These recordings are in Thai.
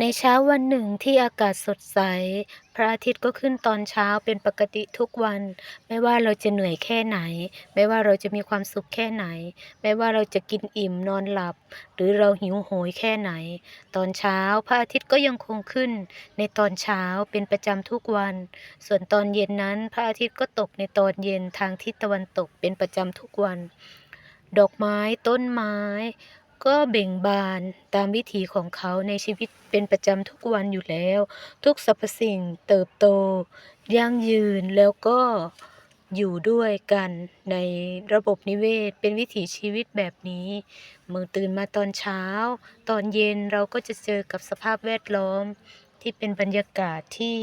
ในเช้าวันหนึ่งที่อากาศสดใส พระอาทิตย์ก็ขึ้นตอนเช้าเป็นปกติทุกวัน ไม่ว่าเราจะเหนื่อยแค่ไหน ไม่ว่าเราจะมีความสุขแค่ไหน ไม่ว่าเราจะกินอิ่มนอนหลับ หรือเราหิวโหยแค่ไหน ตอนเช้าพระอาทิตย์ก็ยังคงขึ้น ในตอนเช้าเป็นประจำทุกวัน ส่วนตอนเย็นนั้นพระอาทิตย์ก็ตกในตอนเย็นทางทิศตะวันตกเป็นประจำทุกวัน ดอกไม้ต้นไม้ ก็เบ่งบานตามวิถีของเขาในชีวิตเป็นประจำทุกวันอยู่แล้ว ทุกสรรพสิ่งเติบโตยั่งยืนแล้วก็อยู่ด้วยกันในระบบนิเวศ เป็นวิถีชีวิตแบบนี้เมื่อตื่นมาตอนเช้า ตอนเย็นเราก็จะเจอกับสภาพแวดล้อมที่เป็นบรรยากาศที่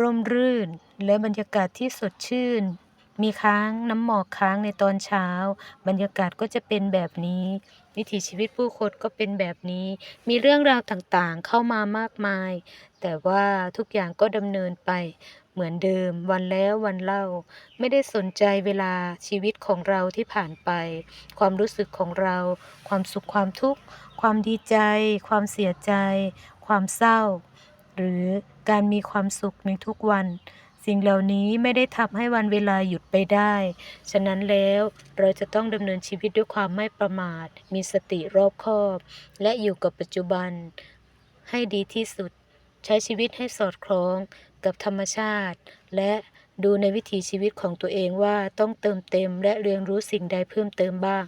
ร่มรื่น และบรรยากาศที่สดชื่น มีค้างน้ำหมอกค้างในตอนเช้า บรรยากาศก็จะเป็นแบบนี้ วิถีชีวิตผู้คนก็เป็นแบบนี้ มีเรื่องราวต่างๆเข้ามามากมาย แต่ว่าทุกอย่างก็ดำเนินไปเหมือนเดิม วันแล้ววันเล่า ไม่ได้สนใจเวลาชีวิตของเราที่ผ่านไป ความรู้สึกของเรา ความสุขความทุกข์ ความดีใจ ความเสียใจ ความเศร้า หรือการมีความสุขในทุกวัน สิ่งเหล่านี้ไม่ได้ทำให้วันเวลาหยุดไปได้ ฉะนั้นแล้วเราจะต้องดำเนินชีวิตด้วยความไม่ประมาท มีสติรอบคอบ และอยู่กับปัจจุบันให้ดีที่สุด ใช้ชีวิตให้สอดคล้องกับธรรมชาติ และดูในวิถีชีวิตของตัวเองว่าต้องเติมเต็มและเรียนรู้สิ่งใดเพิ่มเติมบ้าง